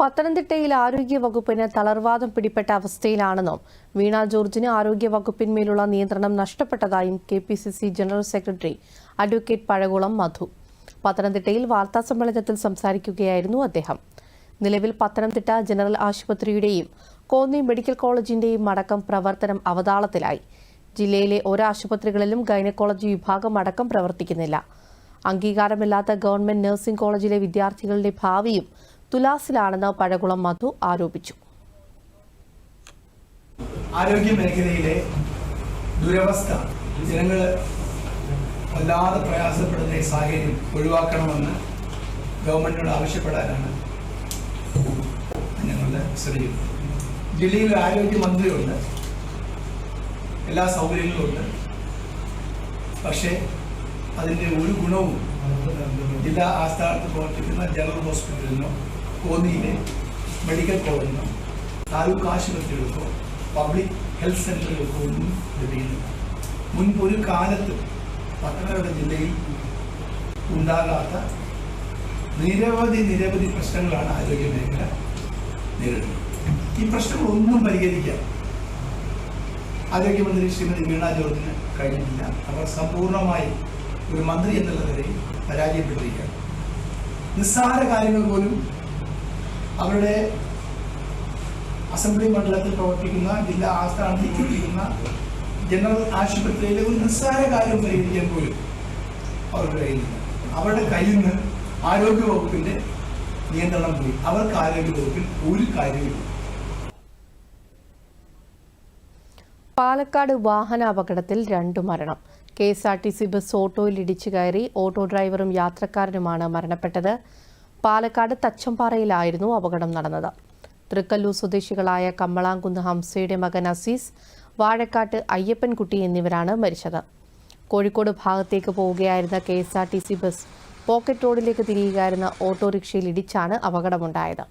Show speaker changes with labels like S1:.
S1: പത്തനംതിട്ടയിൽ ആരോഗ്യവകുപ്പിന് തളർവാദം പിടിപ്പെട്ട അവസ്ഥയിലാണെന്നും വീണ ജോർജിന് ആരോഗ്യവകുപ്പിന്മേലുള്ള നിയന്ത്രണം നഷ്ടപ്പെട്ടതായും K P C C general secretary advocate Pazhakulam Madhu പത്തനംതിട്ടയിൽ വാർത്താസമ്മേളനത്തിൽ സംസാരിക്കുകയായിരുന്നു അദ്ദേഹം നിലവിൽ പത്തനംതിട്ട ജനറൽ ആശുപത്രിയുടെയും കോന്നി മെഡിക്കൽ കോളേജിന്റെയും അടക്കം പ്രവർത്തനം അവതാളത്തിലായി ജില്ലയിലെ ഒരാശുപത്രികളിലും ഗൈനക്കോളജി വിഭാഗം അടക്കം പ്രവർത്തിക്കുന്നില്ല അംഗീകാരമില്ലാത്ത ഗവൺമെന്റ് നഴ്സിംഗ് കോളേജിലെ വിദ്യാർത്ഥികളുടെ ഭാവിയും തുലാസിലാണെന്ന് പഴകുളം മധു ആരോപിച്ചു
S2: ആരോഗ്യ മേഖലയിലെ ദുരവസ്ഥ ജനങ്ങൾ വല്ലാതെ പ്രയാസപ്പെടുന്ന സാഹചര്യം ഒഴിവാക്കണമെന്ന് ഗവൺമെന്റിനോട് ആവശ്യപ്പെടാനാണ് ഞങ്ങളുടെ ശ്രമിക്കുന്നത് ജില്ലയിൽ ആരോഗ്യമന്ത്രിയുണ്ട് എല്ലാ സൗകര്യങ്ങളും ഉണ്ട് പക്ഷേ അതിൻ്റെ ഒരു ഗുണവും ജില്ലാ ആസ്ഥാനത്ത് പ്രവർത്തിക്കുന്ന ജനറൽ ഹോസ്പിറ്റലിനോ കോന്നിയിലെ മെഡിക്കൽ കോളേജിനോ താലൂക്ക് ആശുപത്രികൾക്കോ പബ്ലിക് ഹെൽത്ത് സെൻറ്ററുകൾക്കോ ഒന്നും ലഭിക്കുന്നില്ല മുൻപൊരു ഒരു കാലത്ത് പത്തനംതിട്ട ജില്ലയിൽ ഉണ്ടാകാത്ത നിരവധി നിരവധി പ്രശ്നങ്ങളാണ് ആരോഗ്യ മേഖല നേരിടുന്നത് ഈ പ്രശ്നങ്ങളൊന്നും പരിഹരിക്കാൻ ആരോഗ്യമന്ത്രി ശ്രീമതി വീണാ ജോർജിന് കഴിഞ്ഞിട്ടില്ല അവർ സമ്പൂർണ്ണമായി ഒരു മന്ത്രി എന്നുള്ള നിലയിൽ പരാജയപ്പെട്ടിരിക്കുകയാണ് നിസ്സാര കാര്യങ്ങൾ പോലും അവരുടെ അസംബ്ലി മണ്ഡലത്തിൽ പ്രവർത്തിക്കുന്ന ജില്ലാ ആസ്ഥാനത്തിൽ പ്രവർത്തിക്കുന്ന ജനറൽ ആശുപത്രിയിലെ ഒരു നിസ്സാര കാര്യം പരിഹരിക്കാൻ പോലും അവരുടെ കയ്യിൽ നിന്ന് അവരുടെ കയ്യിൽ നിന്ന് ആരോഗ്യവകുപ്പിന്റെ നിയന്ത്രണം പോയി അവർക്ക് ആരോഗ്യവകുപ്പിൽ ഒരു കാര്യമില്ല
S1: പാലക്കാട് വാഹനാപകടത്തിൽ രണ്ടു മരണം K S R T C bus ഓട്ടോയിൽ ഇടിച്ചു കയറി ഓട്ടോ ഡ്രൈവറും യാത്രക്കാരനുമാണ് മരണപ്പെട്ടത് പാലക്കാട് തച്ചമ്പാറയിലായിരുന്നു അപകടം നടന്നത് തൃക്കല്ലൂർ സ്വദേശികളായ കമ്മളാംകുന്ന് ഹംസയുടെ മകൻ അസീസ് വാഴക്കാട്ട് അയ്യപ്പൻകുട്ടി എന്നിവരാണ് മരിച്ചത് കോഴിക്കോട് ഭാഗത്തേക്ക് പോവുകയായിരുന്ന K S R T C bus pocket റോഡിലേക്ക് തിരിയുകയായിരുന്ന ഓട്ടോറിക്ഷയിൽ ഇടിച്ചാണ് അപകടമുണ്ടായത്